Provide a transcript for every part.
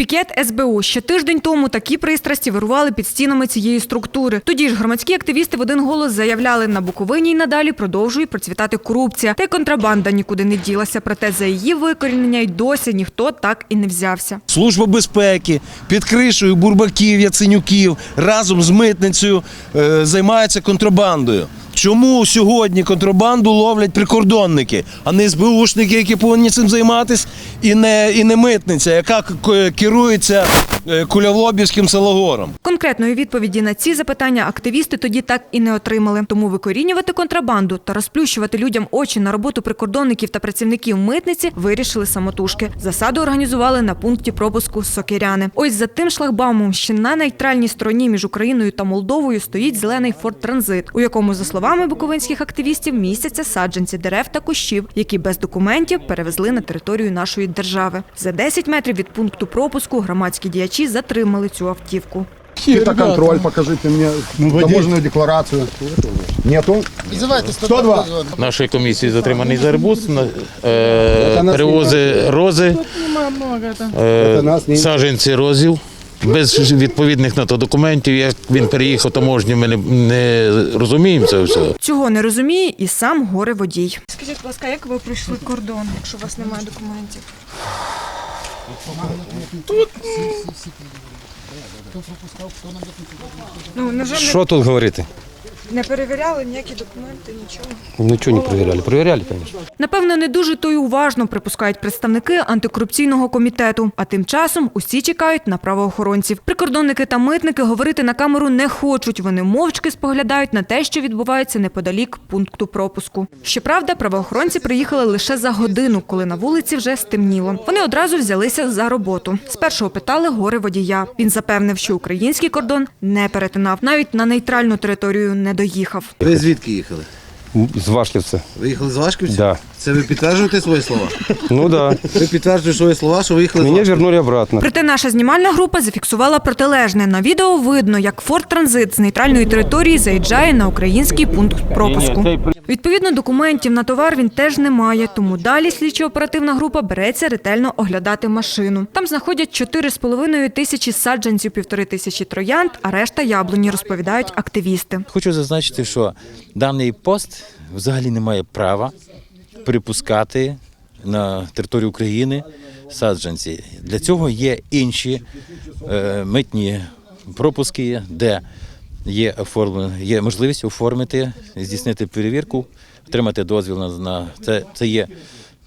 Пікет СБУ ще тиждень тому такі пристрасті вирували під стінами цієї структури. Тоді ж громадські активісти в один голос заявляли, на Буковині й надалі продовжує процвітати корупція, та й контрабанда нікуди не ділася. Проте за її викорінення й досі ніхто так і не взявся. Служба безпеки під кришею бурбаків, яценюків разом з митницею е, займається контрабандою. Чому сьогодні контрабанду ловлять прикордонники, а не СБУшники, які повинні цим займатися, і не, і не митниця, яка керується кулявлобівським селогором? Конкретної відповіді на ці запитання активісти тоді так і не отримали. Тому викорінювати контрабанду та розплющувати людям очі на роботу прикордонників та працівників митниці вирішили самотужки. Засаду організували на пункті пропуску Сокиряни. Ось за тим шлагбаумом, що на нейтральній стороні між Україною та Молдовою стоїть зелений форт Транзит, у якому, за словами буковинських активістів, містяться саджанці дерев та кущів, які без документів перевезли на територію нашої держави. За 10 метрів від пункту пропуску громадські діячі затримали цю автівку. Фитоконтроль, покажите мне таможенную декларацию. Нету? Визивайте 102. нашої комісії затриманий за арбуз, на- е, перевози рози, е, ні. розів. Без відповідних на то документів, як він переїхав таможню, ми не, не розуміємо це все. Цього не розуміє і сам горе водій. Скажіть, будь ласка, як ви пройшли кордон, якщо у вас немає документів? Ну, невже Що тут говорити? Не перевіряли ніякі документи, нічого? Нічого не перевіряли. Перевіряли, звісно. Напевно, не дуже то й уважно припускають представники антикорупційного комітету. А тим часом усі чекають на правоохоронців. Прикордонники та митники говорити на камеру не хочуть. Вони мовчки споглядають на те, що відбувається неподалік пункту пропуску. Щоправда, правоохоронці приїхали лише за годину, коли на вулиці вже стемніло. Вони одразу взялися за роботу. Спершу опитали горе водія. Він запевнив, що український кордон не перетинав, навіть на нейтральну територію не доїхав. Ви звідки їхали? З Вашківця. Ви їхали з Вашківця? Да. Це ви підтверджуєте свої слова? Ну да. Ви підтверджуєте свої слова, що ви їхали Меня вернули обратно. Проте наша знімальна група зафіксувала протилежне. На відео видно, як Форт Транзит з нейтральної території заїжджає на український пункт пропуску. Відповідно, документів на товар він теж не має, тому далі слідчо-оперативна група береться ретельно оглядати машину. Там знаходять 4,5 тисячі саджанців, півтори тисячі троянд, а решта яблуні, розповідають активісти. Хочу зазначити, що даний пост взагалі не має права припускати на територію України саджанці. Для цього є інші е, митні пропуски, де є оформлено, є можливість оформити, здійснити перевірку, отримати дозвіл на, на це. Це є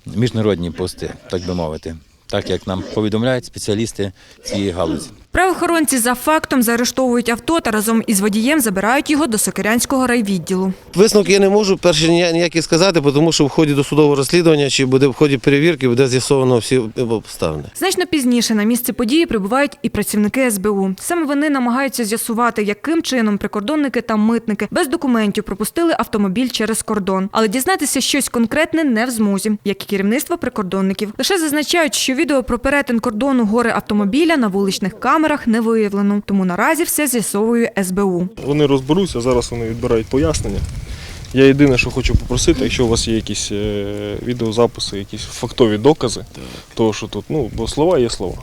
міжнародні пости, так би мовити, так як нам повідомляють спеціалісти цієї галузі. Правоохоронці за фактом заарештовують авто та разом із водієм забирають його до Сокирянського райвідділу. Висновки я не можу перше ні- ніякі сказати, тому що в ході досудового розслідування чи буде в ході перевірки буде з'ясовано всі обставини. Значно пізніше на місце події прибувають і працівники СБУ. Саме вони намагаються з'ясувати, яким чином прикордонники та митники без документів пропустили автомобіль через кордон. Але дізнатися щось конкретне не в змозі, як і керівництво прикордонників. Лише зазначають, що відео про перетин кордону гори автомобіля на вуличних камерах не виявлено. Тому наразі все з'ясовує СБУ. Вони розберуться, зараз вони відбирають пояснення. Я єдине, що хочу попросити, якщо у вас є якісь е, відеозаписи, якісь фактові докази, того, що тут, ну, бо слова є слова.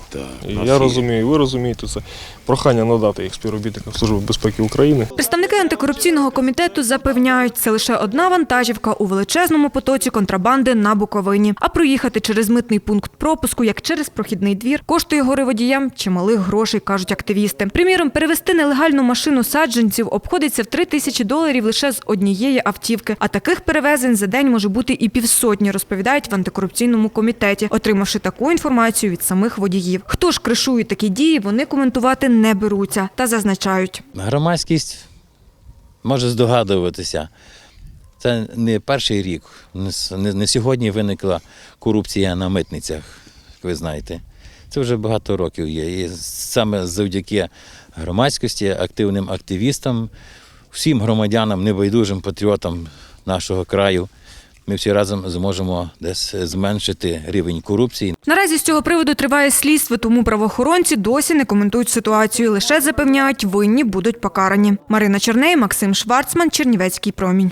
І я розумію, і ви розумієте це. Прохання надати їх співробітникам Служби безпеки України. Представники антикорупційного комітету запевняють, це лише одна вантажівка у величезному потоці контрабанди на Буковині. А проїхати через митний пункт пропуску, як через прохідний двір, коштує горе водіям чималих грошей, кажуть активісти. Приміром, перевести нелегальну машину саджанців обходиться в три тисячі доларів лише з однієї автівки. А таких перевезень за день може бути і півсотні, розповідають в антикорупційному комітеті, отримавши таку інформацію від самих водіїв. Хто ж кришує такі дії, вони коментувати не беруться та зазначають. Громадськість може здогадуватися. Це не перший рік. Не сьогодні виникла корупція на митницях, ви знаєте. Це вже багато років є. І саме завдяки громадськості, активним активістам, всім громадянам, небайдужим патріотам нашого краю, ми всі разом зможемо десь зменшити рівень корупції. Наразі з цього приводу триває слідство, тому правоохоронці досі не коментують ситуацію. Лише запевняють, винні будуть покарані. Марина Черней, Максим Шварцман, Чернівецький промінь.